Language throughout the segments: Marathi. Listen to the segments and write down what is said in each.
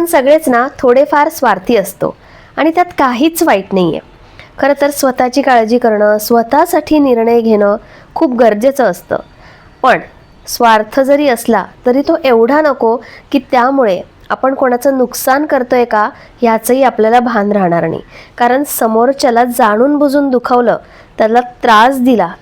आपण सगळेच ना थोडेफार स्वार्थी असतो आणि त्यात काहीच वाईट नाही आहे खरं तर स्वतःची काळजी करणं स्वतःसाठी निर्णय घेणं खूप गरजेचं असतं. पण स्वार्थ जरी असला तरी तो एवढा नको की त्यामुळे आपण कोणाचं नुकसान करतोय का ह्याचंही आपल्याला भान राहणार नाही. कारण समोरच्याला जाणून बुजून दुखावलं त्याला त्रास दिला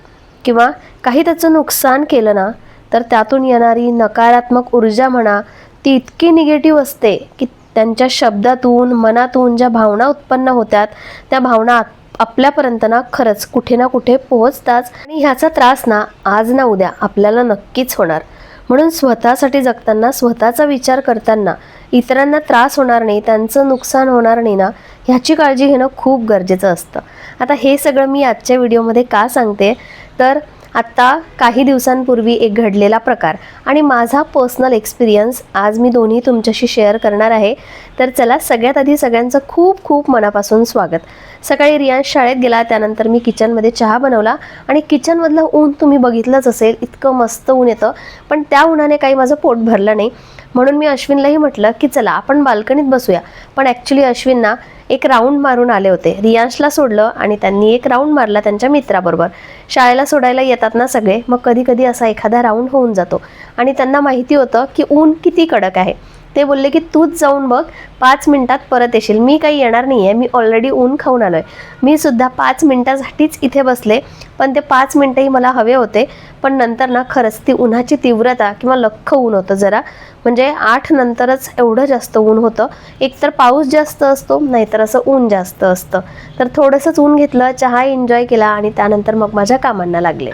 किंवा काही त्याचं नुकसान केलं ना तर त्यातून येणारी नकारात्मक ऊर्जा म्हणा ती इतकी निगेटिव्ह असते की त्यांच्या शब्दातून मनातून ज्या भावना उत्पन्न होतात त्या भावना आपल्यापर्यंत ना खरंच कुठे ना कुठे पोहोचताच आणि ह्याचा त्रास ना आज ना उद्या आपल्याला नक्कीच होणार. म्हणून स्वतःसाठी जगताना स्वतःचा विचार करताना इतरांना त्रास होणार नाही त्यांचं नुकसान होणार नाही ना ह्याची काळजी घेणं खूप गरजेचं असतं. आता हे सगळं मी आजच्या व्हिडिओमध्ये का सांगते? तर आत्ता काही दिवसांपूर्वी एक घडलेला प्रकार आणि माझा पर्सनल एक्सपिरियन्स आज मी दोन्ही तुमच्याशी शेअर करणार आहे. तर चला सगळ्यात आधी सगळ्यांचं खूप खूप मनापासून स्वागत. सकाळी रियाज शाळेत गेला त्यानंतर मी किचनमध्ये चहा बनवला आणि किचनमधलं ऊन तुम्ही बघितलंच असेल इतकं मस्त ऊन येतं. पण त्या उन्हाने काही माझं पोट भरलं नाही. म्हणून मी अश्विनलाही म्हटलं की चला आपण बाल्कनीत बसूया. पण ॲक्च्युली अश्विनना एक राऊंड मारून आले होते. रियांशला सोडलं आणि त्यांनी एक राऊंड मारला त्यांच्या मित्राबरोबर. शाळेला सोडायला येतात ना सगळे मग कधी कधी असा एखादा राऊंड होऊन जातो. आणि त्यांना माहिती होतं की ऊन किती कडक आहे. ते बोलले की तूच जाऊन बघ पाच मिनिटात परत येशील. मी काही येणार नाही आहे मी ऑलरेडी ऊन खाऊन आलो आहे मी सुद्धा पाच मिनिटासाठीच इथे बसले पण ते पाच मिनटंही मला हवे होते. पण नंतर ना खरंच ती उन्हाची तीव्रता किंवा लख्ख ऊन होतं जरा. म्हणजे आठ नंतरच एवढं जास्त ऊन होतं. एकतर पाऊस जास्त असतो नाहीतर असं ऊन जास्त असतं. तर थोडंसंच ऊन घेतलं चहा एन्जॉय केला आणि त्यानंतर मग माझ्या कामांना लागले.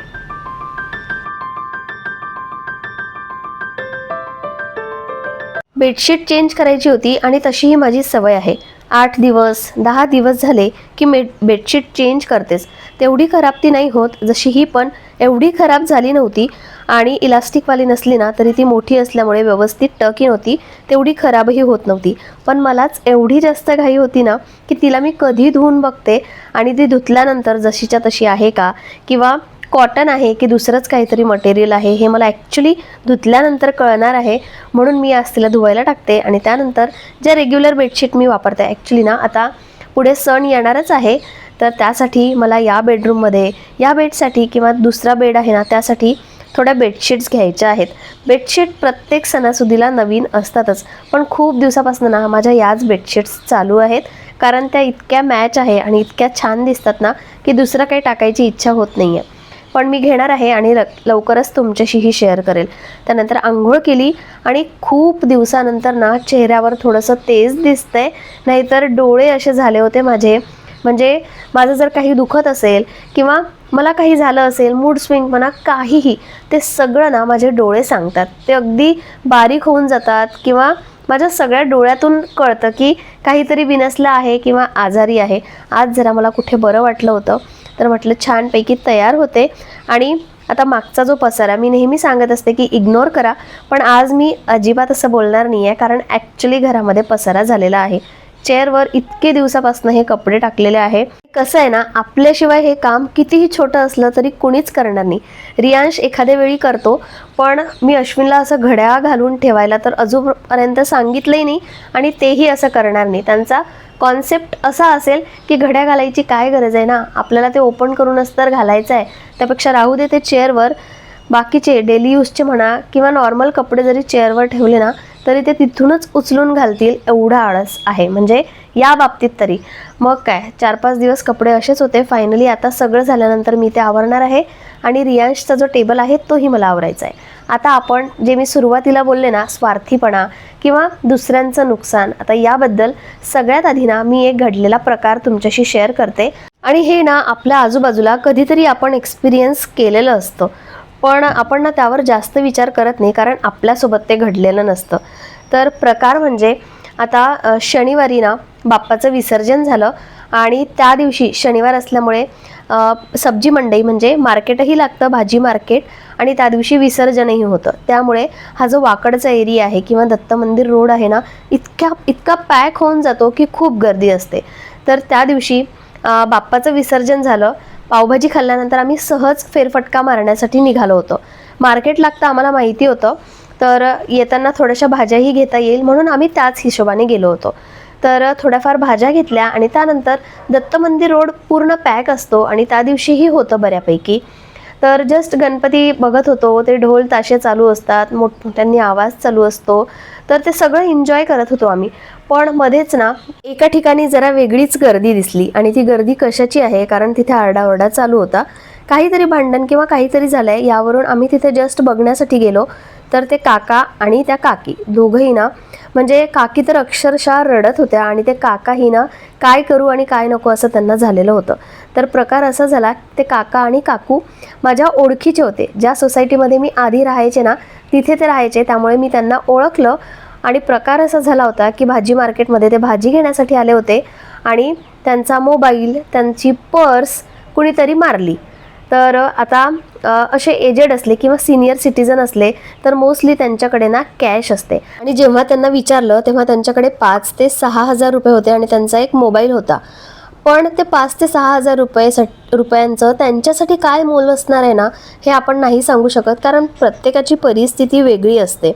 बेडशीट चेंज करायची होती आणि तशी ही माझी सवय आहे. आठ दिवस दहा दिवस झाले की मे बेडशीट चेंज करतेच. तेवढी खराब ती नाही होत जशी ही पण एवढी खराब झाली नव्हती आणि इलास्टिकवाली नसली ना तरी ती मोठी असल्यामुळे व्यवस्थित टकी नव्हती तेवढी खराबही होत नव्हती. पण मलाच एवढी जास्त घाई होती ना की तिला मी कधी धुवून बघते आणि ती धुतल्यानंतर जशीच्या तशी आहे का? किंवा कॉटन आहे की दुसरंच काहीतरी मटेरियल आहे हे मला ॲक्च्युली धुतल्यानंतर कळणार आहे. म्हणून मी आज तिला धुवायला टाकते आणि त्यानंतर ज्या रेग्युलर बेडशीट मी वापरते ॲक्च्युली ना आता पुढे सण येणारच आहे तर त्यासाठी मला या बेडरूममध्ये या बेडसाठी किंवा दुसरा बेड आहे ना त्यासाठी थोड्या बेडशीट्स घ्यायच्या आहेत. बेडशीट प्रत्येक सणासुदीला नवीन असतातच पण खूप दिवसापासून ना माझ्या याच बेडशीट्स चालू आहेत. कारण त्या इतक्या मॅच आहे आणि इतक्या छान दिसतात ना की दुसरं काही टाकायची इच्छा होत नाही आहे पण मी घेणार आहे आणि ल लवकरच तुमच्याशीही शेअर करेल. त्यानंतर आंघोळ केली आणि खूप दिवसानंतर ना चेहऱ्यावर थोडंसं तेज दिसतंय. नाहीतर डोळे असे झाले होते माझे. म्हणजे माझं जर काही दुखत असेल किंवा मला काही झालं असेल मूड स्विंग म्हणा काहीही ते सगळं ना माझे डोळे सांगतात. ते अगदी बारीक होऊन जातात किंवा माझ्या सगळ्या डोळ्यातून कळतं की काहीतरी बिनसलं आहे किंवा आजारी आहे. आज जरा मला कुठे बरं वाटलं होतं. तर म्हटलं छानपैकी तयार होते. आणि आता मागचा जो पसारा मी नेहमी सांगत असते की इग्नोर करा पण आज मी अजिबात असं बोलणार नाही आहे कारण ॲक्च्युली घरामध्ये पसारा झालेला आहे. चेअरवर इतके दिवसापासून हे कपडे टाकलेले आहे. कसं आहे ना आपल्याशिवाय हे काम कितीही छोटं असलं तरी कुणीच करणार नाही. रियांश एखाद्या वेळी करतो पण मी अश्विनला असं घड्याळ घालून ठेवायला तर अजूनपर्यंत सांगितलंही नाही आणि तेही असं करणार नाही. त्यांचा कॉन्सेप्ट असा असेल की घड्या घालायची काय गरज आहे ना? आपल्याला ते ओपन करूनच तर घालायचं आहे त्यापेक्षा राहू दे ते चेअरवर. बाकीचे डेली यूजचे म्हणा किंवा नॉर्मल कपडे जरी चेअरवर ठेवले ना तरी ते तिथूनच उचलून घालतील एवढा आळस आहे. म्हणजे या बाबतीत तरी. मग काय चार पाच दिवस कपडे असेच होते. फायनली आता सगळं झाल्यानंतर मी ते आवरणार आहे. आणि रियांशचा जो टेबल आहे तोही मला आवरायचा आहे. आता आपण जे मी सुरुवातीला बोलले ना स्वार्थीपणा किंवा दुसऱ्यांचं नुकसान आता याबद्दल सगळ्यात आधी ना मी एक घडलेला प्रकार तुमच्याशी शेअर करते. आणि हे ना आपल्या आजूबाजूला कधीतरी आपण एक्सपिरियन्स केलेलं असतं. पण आपण ना त्यावर जास्त विचार करत नाही कारण आपल्यासोबत ते घडलेलं नसतं. तर प्रकार म्हणजे आता शनिवारी ना बाप्पाचं विसर्जन झालं आणि त्या दिवशी शनिवार असल्यामुळे सब्जी मंडई म्हणजे मार्केटही लागतं भाजी मार्केट आणि त्या दिवशी विसर्जनही होतं. त्यामुळे हा जो वाकडचा एरिया आहे किंवा दत्त मंदिर रोड आहे ना इतक्या इतका पॅक होऊन जातो की खूप गर्दी असते. तर त्या दिवशी बाप्पाचं विसर्जन झालं पावभाजी खाल्ल्यानंतर आम्ही सहज फेरफटका मारण्यासाठी निघालो होतो. मार्केट लागतं आम्हाला माहिती होतं तर येताना थोड्याशा भाज्याही घेता येईल म्हणून आम्ही त्याच हिशोबाने गेलो होतो. तर थोड्याफार भाज्या घेतल्या आणि त्यानंतर दत्त मंदिर रोड पूर्ण पॅक असतो आणि त्या दिवशीही होतं बऱ्यापैकी. तर जस्ट गणपती बघत होतो. ते ढोल ताशे चालू असतात. मोठमोठ्यांनी आवाज चालू असतो. तर ते सगळं एन्जॉय करत होतो आम्ही. पण मध्येच ना एका ठिकाणी जरा वेगळीच गर्दी दिसली. आणि ती गर्दी कशाची आहे? कारण तिथे आरडाओरडा चालू होता. काहीतरी भांडण किंवा काहीतरी झालंय. यावरून आम्ही तिथे जस्ट बघण्यासाठी गेलो. तर ते काका आणि त्या काकी दोघंही ना म्हणजे काकी तर अक्षरशः रडत होत्या. आणि ते काकाही ना काय करू आणि काय नको? असं त्यांना झालेलं होतं. तर प्रकार असा झाला ते काका आणि काकू माझ्या ओळखीचे होते. ज्या सोसायटीमध्ये मी आधी राहायचे ना तिथे ते राहायचे त्यामुळे मी त्यांना ओळखलं आणि प्रकार असा झाला होता की भाजी मार्केटमध्ये ते भाजी घेण्यासाठी आले होते आणि त्यांचा मोबाईल त्यांची पर्स कुणीतरी मारली. तर आता असे एजेड असले किंवा सिनियर सिटीजन असले तर मोस्टली त्यांच्याकडे ना कॅश असते. आणि जेव्हा त्यांना विचारलं तेव्हा त्यांच्याकडे पाच ते सहा हजार रुपये होते आणि त्यांचा एक मोबाईल होता. पण ते पाच ते सहा हजार रुपये सट रुपयांचं त्यांच्यासाठी काय मोल असणार आहे ना हे आपण नाही सांगू शकत कारण प्रत्येकाची परिस्थिती वेगळी असते.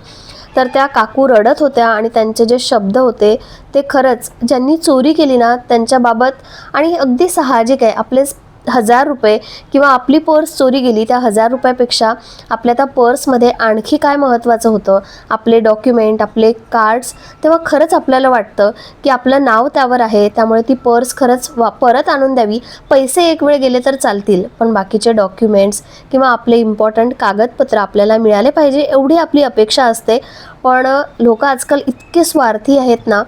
तर त्या काकू रडत होत्या आणि त्यांचे जे शब्द होते ते खरंच ज्यांनी चोरी केली ना त्यांच्याबाबत आणि अगदी साहजिक आहे आपले हजार रुपये किंवा आपली पर्स चोरी गेली त्या हजार रुपयापेक्षा आपल्या त्या पर्समध्ये आणखी काय महत्त्वाचं होतं? आपले डॉक्युमेंट आपले कार्ड्स तेव्हा खरंच आपल्याला वाटतं की आपलं नाव त्यावर आहे त्यामुळे ती पर्स खरंच वा परत आणून द्यावी. पैसे एक वेळ गेले तर चालतील पण बाकीचे डॉक्युमेंट्स किंवा आपले इम्पॉर्टंट कागदपत्र आपल्याला मिळाले पाहिजे एवढी आपली अपेक्षा असते. पण लोक आजकाल इतके स्वार्थी आहेत ना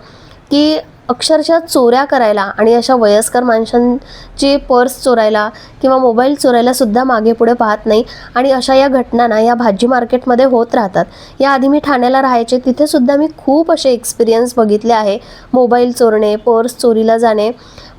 की अक्षरशः चोऱ्या करायला आणि अशा वयस्कर माणसांची पर्स चोरायला किंवा मोबाईल चोरायला सुद्धा मागे पुढे पाहत नाही. आणि अशा या घटनांना या भाजी मार्केटमध्ये होत राहतात. याआधी मी ठाण्याला राहायचे. तिथे सुद्धा मी खूप असे एक्सपिरियन्स बघितले आहे. मोबाईल चोरणे पर्स चोरीला जाणे.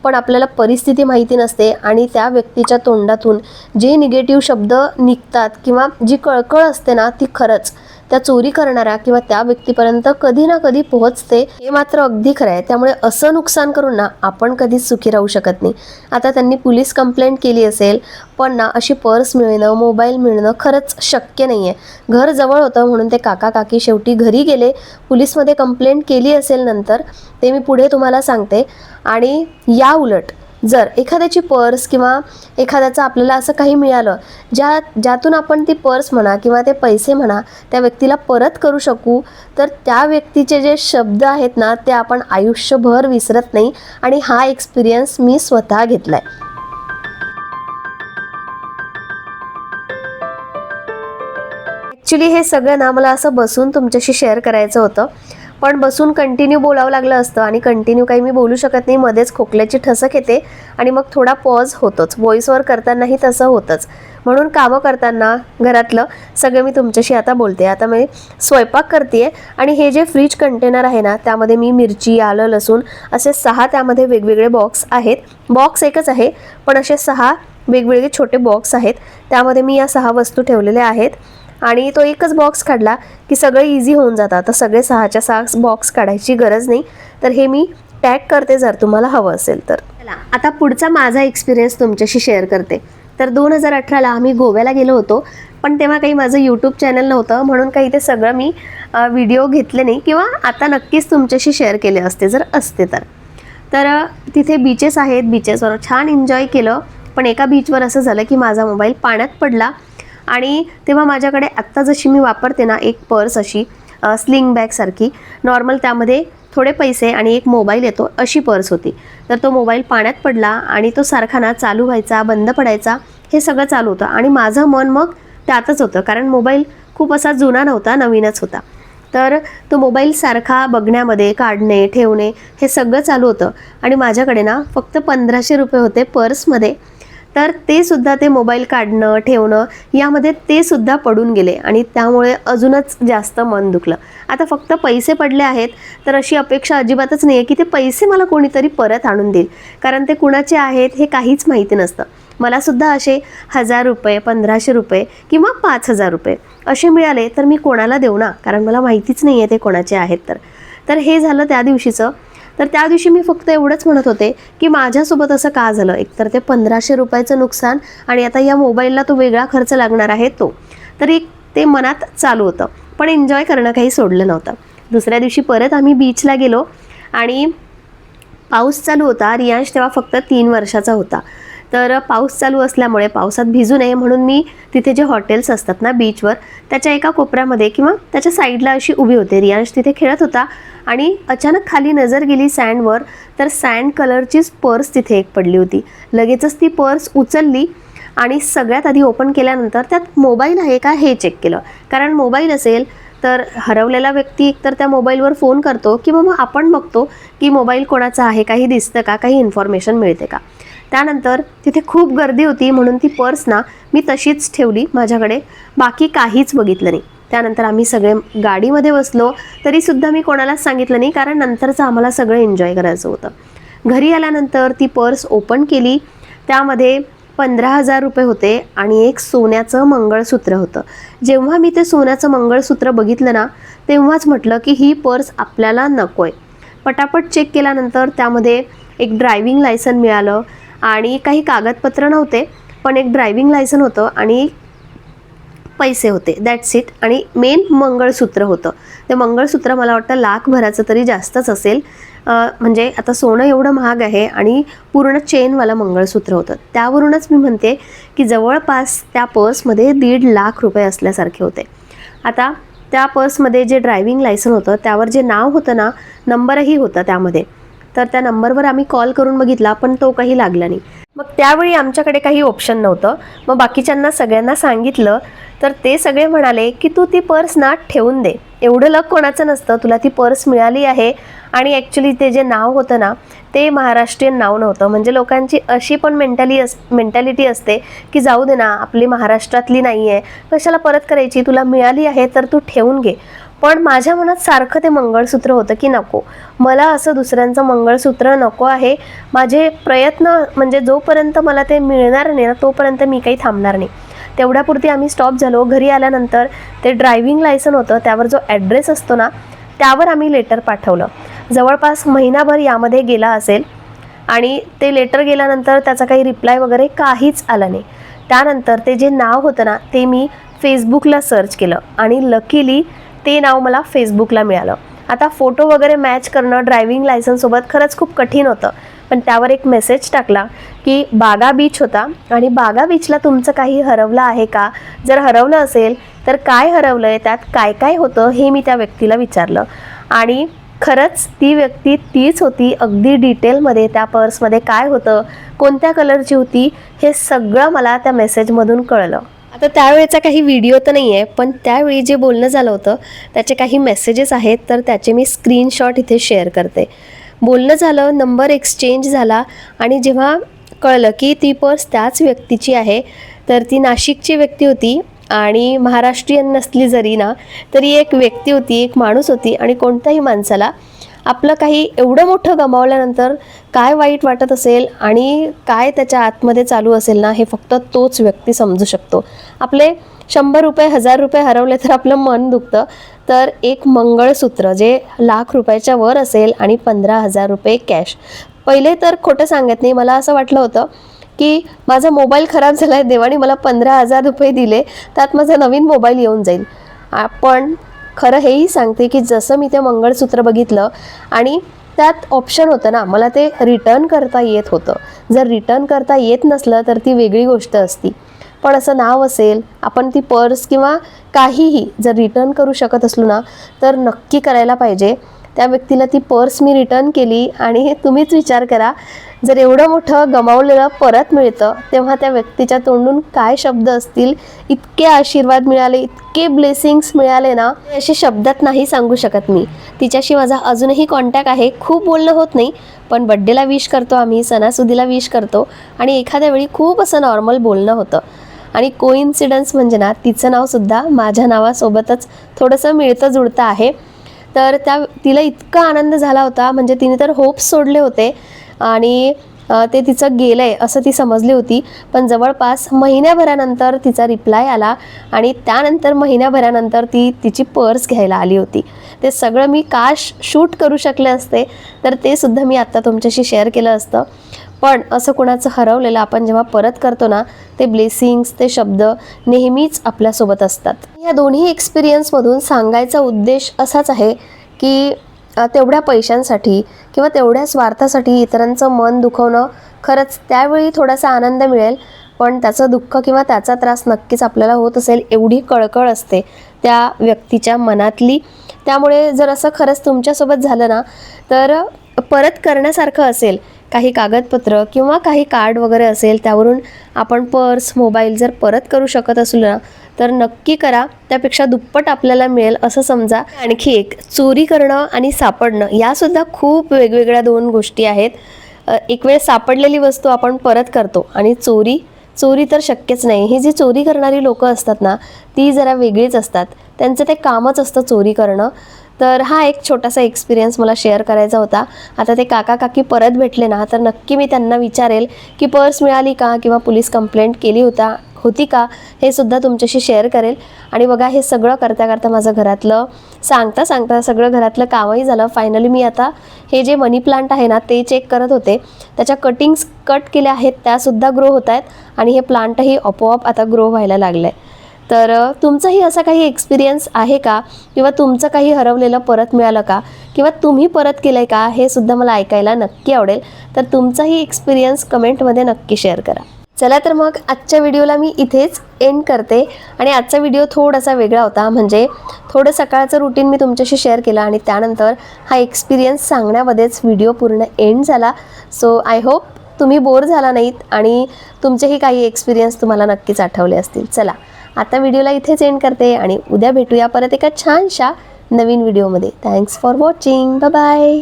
पण आपल्याला परिस्थिती माहिती नसते आणि त्या व्यक्तीच्या तोंडातून जे निगेटिव्ह शब्द निघतात किंवा जी कळकळ असते ना ती खरंच. त्या चोरी करणाऱ्या किंवा त्या व्यक्तीपर्यंत कधी ना कधी पोहोचते हे मात्र अगदी खरं आहे. त्यामुळे असं नुकसान करून ना आपण कधीच सुखी राहू शकत नाही. आता त्यांनी पोलीस कंप्लेंट केली असेल पण ना अशी पर्स मिळणं मोबाईल मिळणं खरंच शक्य नाही आहे घर जवळ होतं म्हणून ते काका काकी शेवटी घरी गेले. पोलीसमध्ये कंप्लेंट केली असेल नंतर ते मी पुढे तुम्हाला सांगते. आणि या उलट जर एखाद्याची पर्स किंवा एखाद्याचं आपल्याला असं काही मिळालं ज्या ज्यातून आपण ती पर्स म्हणा किंवा ते पैसे म्हणा त्या व्यक्तीला परत करू शकू तर त्या व्यक्तीचे जे शब्द आहेत ना ते आपण आयुष्यभर विसरत नाही आणि हा एक्सपिरियन्स मी स्वतः घेतला आहे ॲक्च्युली हे सगळं ना मला असं बसून तुमच्याशी शेअर करायचं होतं. पण बसून कंटिन्यू बोलावं लागलं असतं आणि कंटिन्यू काही मी बोलू शकत नाही. मध्येच खोकल्याची ठसक येते आणि मग थोडा पॉज होतोच. व्हॉईसवर करतानाही तसं होतंच. म्हणून कामं करताना घरातलं सगळं मी तुमच्याशी आता बोलते. आता मी स्वयंपाक करते आणि हे जे फ्रीज कंटेनर आहे ना त्यामध्ये मी मिरची आलं लसूण असे सहा त्यामध्ये वेगवेगळे बॉक्स आहेत. बॉक्स एकच आहे पण असे सहा वेगवेगळे छोटे बॉक्स आहेत. त्यामध्ये मी या सहा वस्तू ठेवलेल्या आहेत. आणि तो एकच बॉक्स काढला की सगळं इझी होऊन जातं आता सगळे सहाच्या सहा बॉक्स काढायची गरज नाही. तर हे मी टॅग करते जर तुम्हाला हवं असेल तर. चला आता पुढचा माझा एक्सपिरियन्स तुमच्याशी शेअर करते. तर दोन हजार अठराला आम्ही गोव्याला गेलो होतो पण तेव्हा काही माझं यूट्यूब चॅनल नव्हतं म्हणून काही ते सगळं मी व्हिडिओ घेतले नाही किंवा आता नक्कीच तुमच्याशी शेअर केले असते जर असते तर. तर तिथे बीचेस आहेत. बीचेसवर छान एन्जॉय केलं. पण एका बीचवर असं झालं की माझा मोबाईल पाण्यात पडला. आणि तेव्हा माझ्याकडे आत्ता जशी मी वापरते ना एक पर्स अशी स्लिंग बॅगसारखी नॉर्मल त्यामध्ये थोडे पैसे आणि एक मोबाईल येतो अशी पर्स होती. तर तो मोबाईल पाण्यात पडला आणि तो सारखा ना चालू व्हायचा बंद पडायचा हे सगळं चालू होतं. आणि माझं मन मग त्यातच होतं कारण मोबाईल खूप असा जुना नव्हता नवीनच होता. तर तो मोबाईल सारखा बघण्यामध्ये काढणे ठेवणे हे सगळं चालू होतं. आणि माझ्याकडे ना फक्त पंधराशे रुपये होते पर्समध्ये. तर ते सुद्धा ते मोबाईल काढणं ठेवणं यामध्ये ते सुद्धा पडून गेले आणि त्यामुळे अजूनच जास्त मन दुखलं. आता फक्त पैसे पडले आहेत तर अशी अपेक्षा अजिबातच नाही आहे की ते पैसे मला कोणीतरी परत आणून देईल. कारण ते कुणाचे आहेत हे काहीच माहिती नसतं. मला सुद्धा असे हजार रुपये पंधराशे रुपये किंवा पाच हजार रुपये असे मिळाले तर मी कोणाला देऊ ना? कारण मला माहितीच नाही आहे ते कोणाचे आहेत तर. तर हे झालं त्या दिवशीचं. तर त्या दिवशी मी फक्त एवढंच म्हणत होते की माझ्यासोबत असं का झालं? एकतर ते पंधराशे रुपयाचं नुकसान आणि आता या मोबाईलला तो वेगळा खर्च लागणार आहे तो. तर एक ते मनात चालू होतं पण एन्जॉय करणं काही सोडलं नव्हतं. दुसऱ्या दिवशी परत आम्ही बीचला गेलो आणि पाऊस चालू होता. रियांश तेव्हा फक्त तीन वर्षाचा होता. तर पाऊस चालू असल्यामुळे पावसात भिजू नये म्हणून मी तिथे जे हॉटेल्स असतात ना बीचवर त्याच्या एका कोपऱ्यामध्ये किंवा त्याच्या साईडला अशी उभी होते. रियांश तिथे खेळत होता आणि अचानक खाली नजर गेली सँडवर तर सँड कलरचीच पर्स तिथे एक पडली होती. लगेचच ती पर्स उचलली आणि सगळ्यात आधी ओपन केल्यानंतर त्यात मोबाईल आहे का हे चेक केलं. कारण मोबाईल असेल तर हरवलेला व्यक्ती एकतर त्या मोबाईलवर फोन करतो किंवा मग आपण बघतो की मोबाईल कोणाचा आहे काही दिसतं का काही इन्फॉर्मेशन मिळते का. त्यानंतर तिथे खूप गर्दी होती म्हणून ती पर्स ना मी तशीच ठेवली माझ्याकडे. बाकी काहीच बघितलं नाही. त्यानंतर आम्ही सगळे गाडीमध्ये बसलो. तरीसुद्धा मी कोणालाच सांगितलं नाही कारण नंतरचं आम्हाला सगळं एन्जॉय करायचं होतं. घरी आल्यानंतर ती पर्स ओपन केली. त्यामध्ये पंधरा हजार रुपये होते आणि एक सोन्याचं मंगळसूत्र होतं. जेव्हा मी ते सोन्याचं मंगळसूत्र बघितलं ना तेव्हाच म्हटलं की ही पर्स आपल्याला नको आहे पटापट चेक केल्यानंतर त्यामध्ये एक ड्रायव्हिंग लायसन मिळालं. आणि काही कागदपत्र नव्हते पण एक ड्रायव्हिंग लायसन होतं आणि पैसे होते. दॅट्स इट आणि मेन मंगळसूत्र होतं. ते मंगळसूत्र मला वाटतं लाखभराचं तरी जास्तच असेल. म्हणजे आता सोनं एवढं महाग आहे आणि पूर्ण चेनवालं मंगळसूत्र होतं. त्यावरूनच मी म्हणते की जवळपास त्या पर्समध्ये दीड लाख रुपये असल्यासारखे होते. आता त्या पर्समध्ये जे ड्रायव्हिंग लायसन होतं त्यावर जे नाव होतं ना नंबरही होता त्यामध्ये. तर त्या नंबरवर आम्ही कॉल करून बघितला पण तो काही लागला नाही. मग त्यावेळी आमच्याकडे काही ऑप्शन नव्हतं. मग बाकीच्यांना सगळ्यांना सांगितलं तर ते सगळे म्हणाले की तू ती पर्स ना ठेवून दे. एवढं लक कोणाचं नसतं तुला ती पर्स मिळाली आहे. आणि ॲक्च्युली ते जे नाव होतं ना ते महाराष्ट्रीयन नाव नव्हतं. म्हणजे लोकांची अशी पण मेंटॅली अस मेंटॅलिटी असते की जाऊ दे ना आपली महाराष्ट्रातली नाही आहे कशाला परत करायची? तुला मिळाली आहे तर तू ठेवून घे. पण माझ्या मनात सारखं ते मंगळसूत्र होतं की नको. मला असं दुसऱ्यांचं मंगळसूत्र नको आहे. माझे प्रयत्न म्हणजे जोपर्यंत मला ते मिळणार नाही ना तोपर्यंत मी काही थांबणार नाही. तेवढ्यापुरती आम्ही स्टॉप झालो. घरी आल्यानंतर ते ड्रायव्हिंग लायसन होतं. त्यावर जो ॲड्रेस असतो ना त्यावर आम्ही लेटर पाठवलं. जवळपास महिनाभर यामध्ये गेला असेल आणि ते लेटर गेल्यानंतर त्याचा काही रिप्लाय वगैरे काहीच आला नाही. त्यानंतर ते जे नाव होतं ना ते मी फेसबुकला सर्च केलं आणि लकीली ते नाव मला फेसबुकला मिळालं. आता फोटो वगैरे मॅच करणं ड्रायव्हिंग लायसनसोबत खरंच खूप कठीण होतं. पण त्यावर एक मेसेज टाकला की बागा बीच होता आणि बागा बीचला तुमचं काही हरवलं आहे का? जर हरवलं असेल तर काय हरवलं आहे त्यात काय काय होतं? हे मी त्या व्यक्तीला विचारलं. आणि खरंच ती व्यक्ती तीच होती अगदी डिटेलमध्ये त्या पर्समध्ये काय होतं कोणत्या कलरची होती हे सगळं मला त्या मेसेजमधून कळलं. तर त्यावेळेचा काही व्हिडिओ तर नाही आहे पण त्यावेळी जे बोलणं झालं होतं त्याचे काही मेसेजेस आहेत तर त्याचे मी स्क्रीनशॉट इथे शेअर करते. बोलणं झालं नंबर एक्सचेंज झाला आणि जेव्हा कळलं की ती पर्स त्याच व्यक्तीची आहे तर ती नाशिकची व्यक्ती होती आणि महाराष्ट्रीयन नसली जरी ना तरी एक व्यक्ती होती एक माणूस होती आणि कोणत्याही माणसाला आपलं काही एवढं मोठं गमावल्यानंतर काय वाईट वाटत असेल आणि काय त्याच्या आतमध्ये चालू असेल ना हे फक्त तोच व्यक्ती समजू शकतो. आपले शंभर रुपये हजार रुपये हरवले तर आपलं मन दुखतं. तर एक मंगळसूत्र जे लाख रुपयाच्या वर असेल आणि पंधरा हजार रुपये कॅश पहिले तर खोटं सांगत नाही. मला असं वाटलं होतं की माझा मोबाईल खराब झाला आहे देवाने मला पंधरा हजार रुपये दिले त्यात माझा नवीन मोबाईल येऊन जाईल. आपण पण खरं हेही सांगते की जसं मी ते मंगळसूत्र बघितलं आणि त्यात ऑप्शन होतं ना मला ते रिटर्न करता येत होतं. जर रिटर्न करता येत नसलं तर ती वेगळी गोष्ट असती. पण असं नाव असेल आपण ती पर्स किंवा काहीही जर रिटर्न करू शकत असलो ना तर नक्की करायला पाहिजे. त्या व्यक्तीला ती पर्स मी रिटर्न केली आणि तुम्हीच विचार करा जर एवढं मोठं गमावलेलं परत मिळतं तेव्हा त्या व्यक्तीच्या तोंडून काय शब्द असतील इतके आशीर्वाद मिळाले इतके ब्लेसिंग्स मिळाले ना असे शब्दात नाही सांगू शकत मी. तिच्याशी माझा अजूनही कॉन्टॅक्ट आहे खूप बोलणं होत नाही पण बड्डेला विश करतो आम्ही सणासुदीला विश करतो आणि एखाद्या वेळी खूप असं नॉर्मल बोलणं होतं. आणि कोइन्सिडन्स म्हणजे ना तिचं नावसुद्धा माझ्या नावासोबतच थोडंसं मिळतं जुळतं आहे. तर त्या तिला इतका आनंद झाला होता म्हणजे तिने तर होप्स सोडले होते आणि ते तिचं गेलं आहे असं ती समजली होती. पण जवळपास महिन्याभरानंतर तिचा रिप्लाय आला आणि त्यानंतर महिन्याभरानंतर ती तिची पर्स घ्यायला आली होती. ते सगळं मी काश शूट करू शकले असते तर ते सुद्धा मी आत्ता तुमच्याशी शेअर केलं असतं. पण असं कोणाचं हरवलेलं आपण जेव्हा परत करतो ना ते ब्लेसिंग्स ते शब्द नेहमीच आपल्यासोबत असतात. या दोन्ही एक्सपिरियन्समधून सांगायचा उद्देश असाच आहे की तेवढ्या पैशांसाठी किंवा तेवढ्या स्वार्थासाठी इतरांचं मन दुखवणं खरंच त्यावेळी थोडासा आनंद मिळेल. पण त्याचं दुःख किंवा त्याचा त्रास नक्कीच आपल्याला होत असेल एवढी कळकळ असते त्या व्यक्तीच्या मनातली. त्यामुळे जर असं खरंच तुमच्यासोबत झालं ना तर परत करण्यासारखं असेल काही कागदपत्र किंवा काही कार्ड वगैरे असेल त्यावरून आपण पर्स मोबाईल जर परत करू शकत असलो ना तर नक्की करा. त्यापेक्षा दुप्पट आपल्याला मिळेल असं समजा. आणखी एक चोरी करणं आणि सापडणं यासुद्धा खूप वेगवेगळ्या दोन गोष्टी आहेत. एक वेळ सापडलेली वस्तू आपण परत करतो आणि चोरी चोरी तर शक्यच नाही. ही जी चोरी करणारी लोकं असतात ना ती जरा वेगळीच असतात. त्यांचं ते कामच असतं चोरी करणं. तर हा एक छोटासा एक्सपिरियन्स मला शेअर करायचा होता. आता ते काका काकी परत भेटले ना तर नक्की मी त्यांना विचारेल की पर्स मिळाली का किंवा पोलीस कंप्लेंट केली होता. होती का हे सुद्धा तुमच्याशी शेअर करेल. आणि बघा हे सगळं करता करता माझं घरातलं सांगता सांगता सगळं घरातलं कामही झालं. फायनली मी आता हे जे मनी प्लांट आहे ना ते चेक करत होते. त्याच्या कटिंग्स कट केल्या आहेत त्यासुद्धा ग्रो होत आहेत. आणि हे प्लांटही आपोआप आता ग्रो व्हायला लागलं आहे तर तुमचाही असा काही एक्सपिरियन्स आहे का? किंवा तुमचं काही हरवलेलं परत मिळालं का? किंवा तुम्ही परत केलं आहे का? हे सुद्धा मला ऐकायला नक्की आवडेल. तर तुमचाही एक्सपिरियन्स कमेंटमध्ये नक्की शेअर करा. चला तर मग आजच्या व्हिडिओला मी इथेच एंड करते. आणि आजचा व्हिडिओ थोडासा वेगळा होता. म्हणजे थोडं सकाळचं रुटीन मी तुमच्याशी शेअर केलं आणि त्यानंतर हा एक्सपिरियन्स सांगण्यामध्येच व्हिडिओ पूर्ण एंड झाला. सो आय होप तुम्ही बोर झाला नाहीत आणि तुमचेही काही एक्सपिरियन्स तुम्हाला नक्कीच आठवले असतील. चला आता व्हिडिओला इथेच एंड करते आणि उद्या भेटूया परत एका छानशा नवीन व्हिडिओमध्ये. Thanks for watching bye